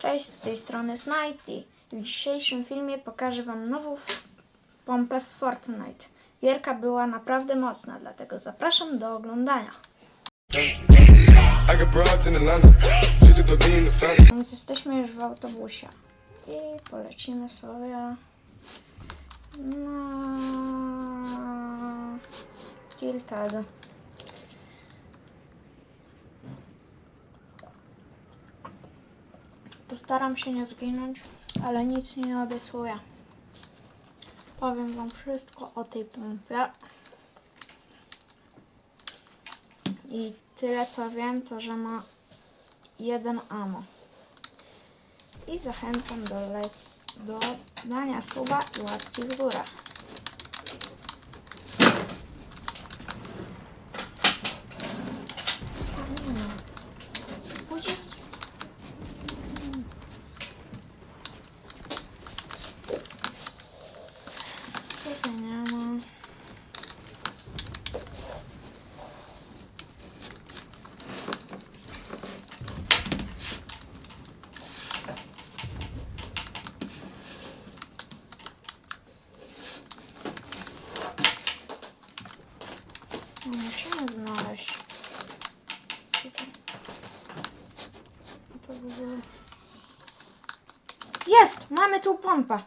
Cześć, z tej strony Snajty. W dzisiejszym filmie pokażę Wam nową pompę w Fortnite. Gierka była naprawdę mocna, dlatego zapraszam do oglądania. Więc jesteśmy już w autobusie i polecimy sobie na Tilted. Postaram się nie zginąć, ale nic nie obiecuję. Powiem Wam wszystko o tej pompie. I tyle co wiem, to że ma jeden amo. I zachęcam do, do dania suba i łapki w górę. Mm. O Jezu. Mm. Tutaj nie ma. Musimy znaleźć. Jest! Mamy tu pompę.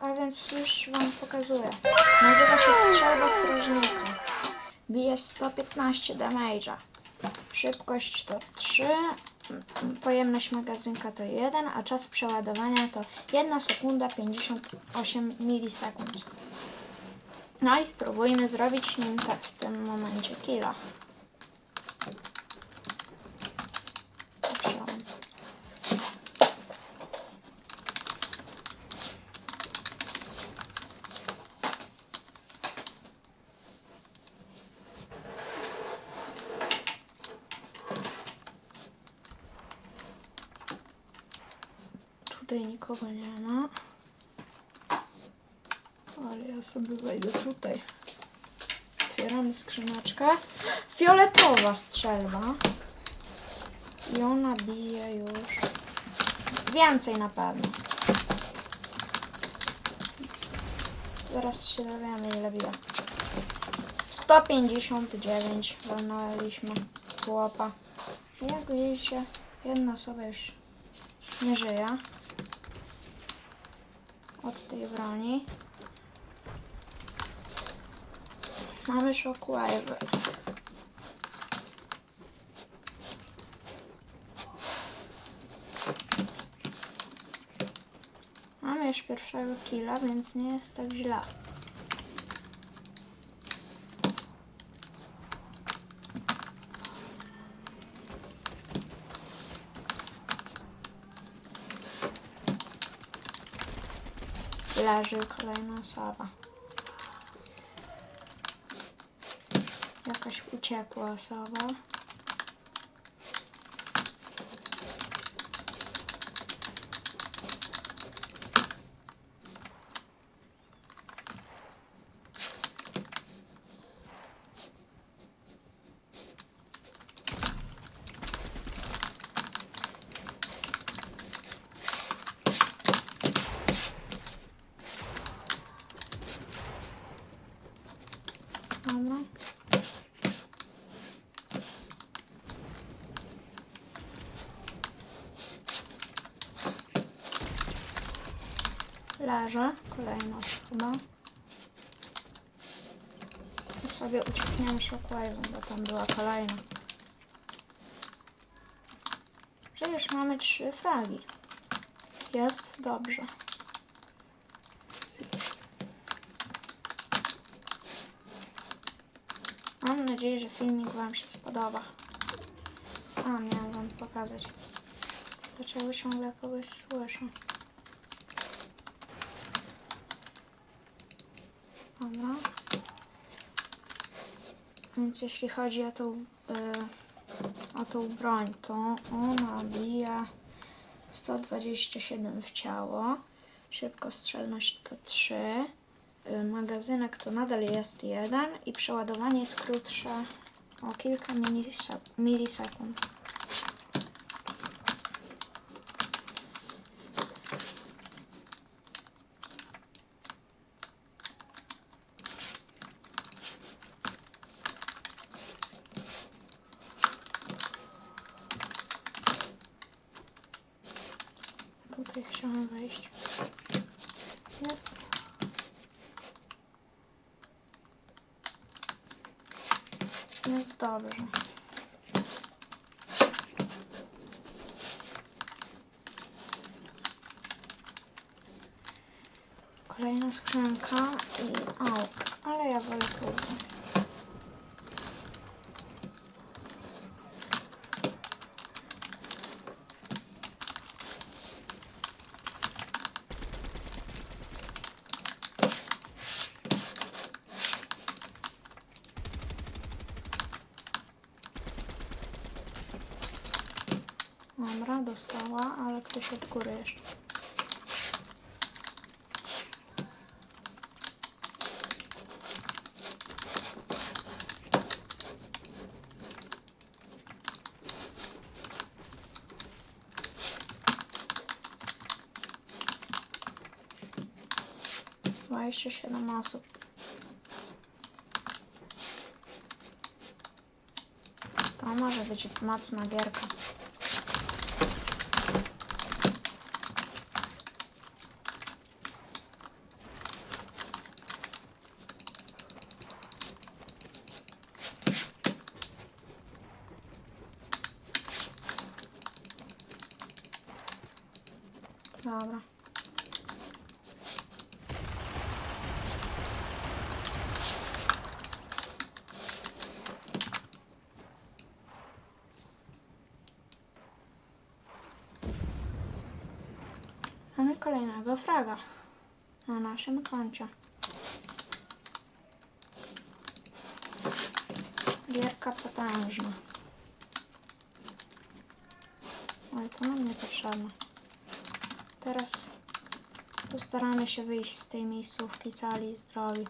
A więc już Wam pokazuję. Nazywa się Strzelba Strażnika. Bije 115 damage'a. Szybkość to 3, m, pojemność magazynka to 1, a czas przeładowania to 1 sekunda 58 milisekund. No i spróbujmy zrobić nim tak w tym momencie killa. Tutaj nikogo nie ma. Ale ja sobie wejdę tutaj. Otwieramy skrzyneczkę. Fioletowa strzelba. I ona bije już więcej na pewno. Zaraz się dowiemy ile bije. 159 walnęliśmy chłopa. Jak widzicie, jedna osoba już nie żyje od tej broni. Mamy shockwave. Mamy już pierwszego killa, więc nie jest tak źle. Leży kolejna osoba. Jakaś uciekła osoba. Dobra. Leżę. Kolejna osoba. I sobie uciekniemy shockwave'em, bo tam była kolejna. Że już mamy trzy fragi. Jest dobrze. Mam nadzieję, że filmik Wam się spodoba. A, miałam Wam pokazać. Dlaczego ciągle kogoś słyszę? Dobra. Więc jeśli chodzi o tą, y, o tą broń, to ona bije 127 w ciało. Szybkostrzelność to 3. Y, Magazynek to nadal jest jeden i przeładowanie jest krótsze o kilka milise- milisekund. Tutaj chciałam wejść. Jest. Jest dobrze. Kolejna skrzynka i auk, ale ja wolę turbo. Dobra, dostała, ale ktoś od góry jeszcze. Dwadzieścia siedem osób. To może być mocna gierka. Dobra. Mamy kolejnego fraga na naszym koncie. Gierka potężna. Ale to nam nie potrzebne. Teraz postaramy się wyjść z tej miejscówki cali i zdrowi.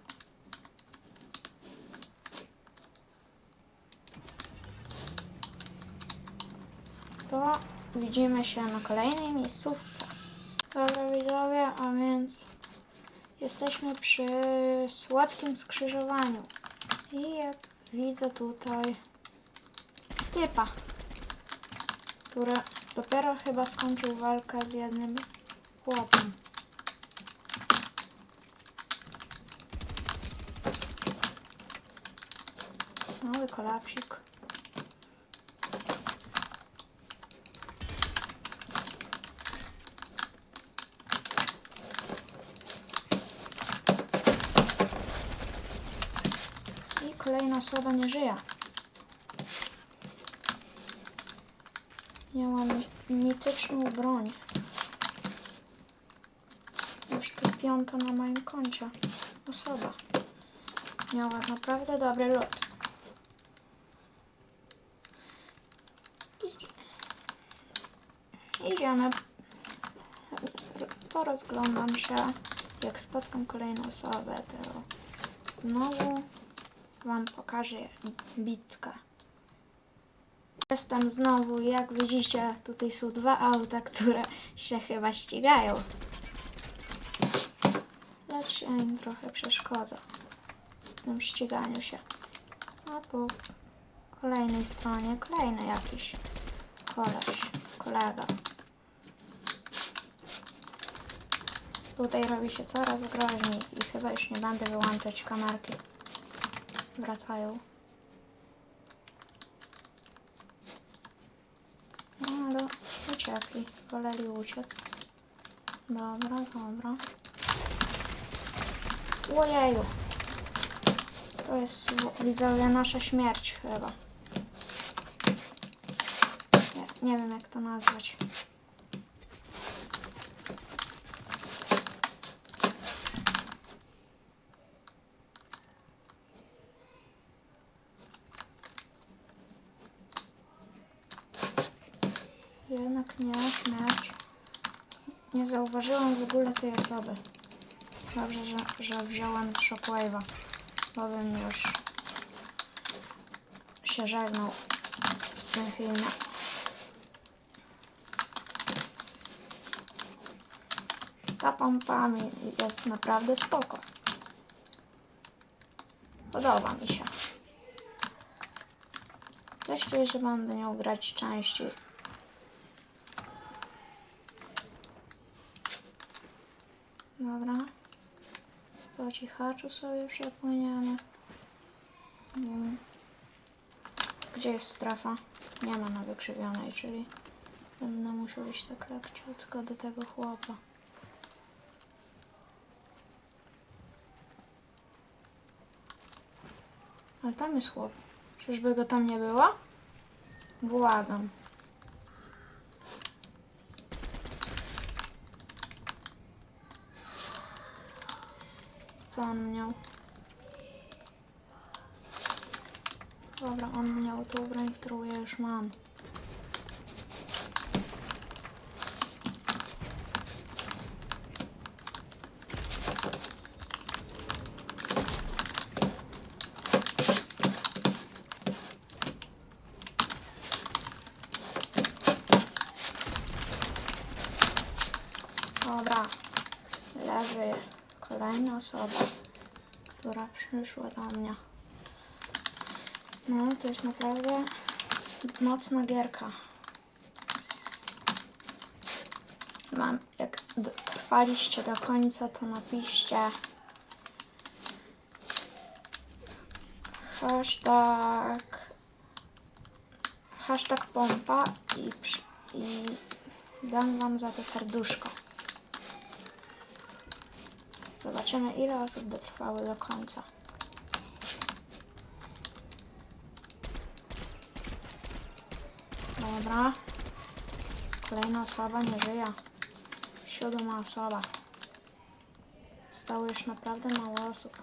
To widzimy się na kolejnej miejscówce. Dobra widzowie, a więc jesteśmy przy słodkim skrzyżowaniu. I jak widzę tutaj typa, który dopiero chyba skończył walkę z jednym chłopem. Mały kolapsik. I kolejna osoba nie żyje. Miałam mityczną broń. Już to piąta na moim koncie osoba. Miała naprawdę dobry lot. Idziemy. Porozglądam się. Jak spotkam kolejną osobę, to znowu Wam pokażę bitkę. Jestem znowu, jak widzicie, tutaj są dwa auta, które się chyba ścigają. Ja im trochę przeszkodzę w tym ściganiu się. A po kolejnej stronie kolejny jakiś koleś, kolega. Tutaj robi się coraz groźniej i chyba już nie będę wyłączać kamerki. Wracają. No ale uciekli, woleli uciec. Dobra, dobra. Ojeju. To jest, widzowie, nasza śmierć chyba. Nie, nie wiem jak to nazwać. Jednak nie, śmierć. Nie zauważyłam w ogóle tej osoby. Dobrze, że, że wziąłem Shockwave'a, bo bym już się żegnał w tym filmie. Ta pompa mi jest naprawdę spoko. Podoba mi się. Też że będę nią grać częściej. Dobra. Po cichaczu sobie przepłyniemy. Gdzie jest strefa? Nie ma na wykrzywionej, czyli będę musiał iść tak lekciutko do tego chłopa. Ale tam jest chłop. Czyżby go tam nie było? Błagam. Co on miał? Dobra, on miał tą broń, którą ja już mam. Dobra, leży kolejna osoba, która przyszła do mnie. No, to jest naprawdę mocna gierka. Mam, jak trwaliście do końca, to napiszcie hashtag hashtag pompa i, i dam wam za to serduszko. Zobaczymy, ile osób dotrwało do końca. Dobra. Kolejna osoba nie żyje. Siódma osoba. Zostało już naprawdę mało osób.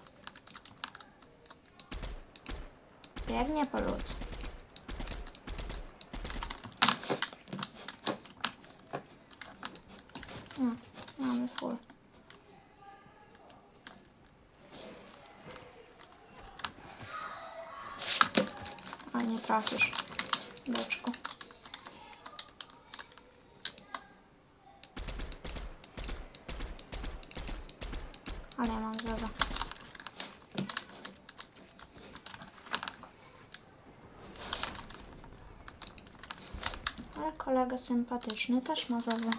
Biegnie po lód. No, mamy full. A nie trafisz, beczku. Ale ja mam zaza. Ale kolega sympatyczny też ma zaza.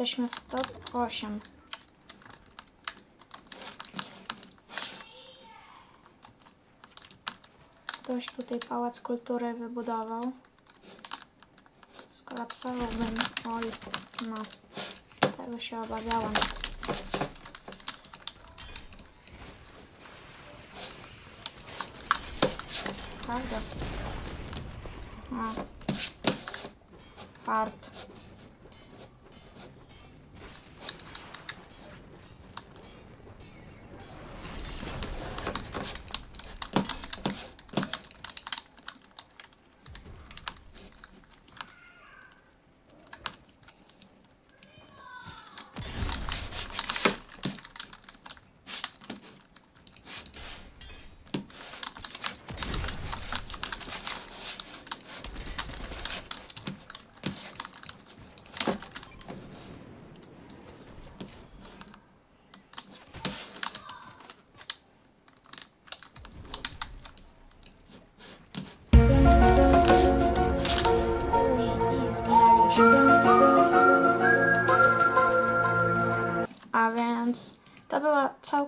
Jesteśmy w top 8. Ktoś tutaj pałac kultury wybudował. Skolapsowałbym. Oj, no. Tego się obawiałam. Prawda? O. Fart.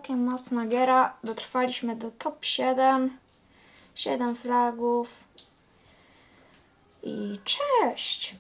Całkiem mocna giera. Dotrwaliśmy do top 7. 7 fragów. I cześć!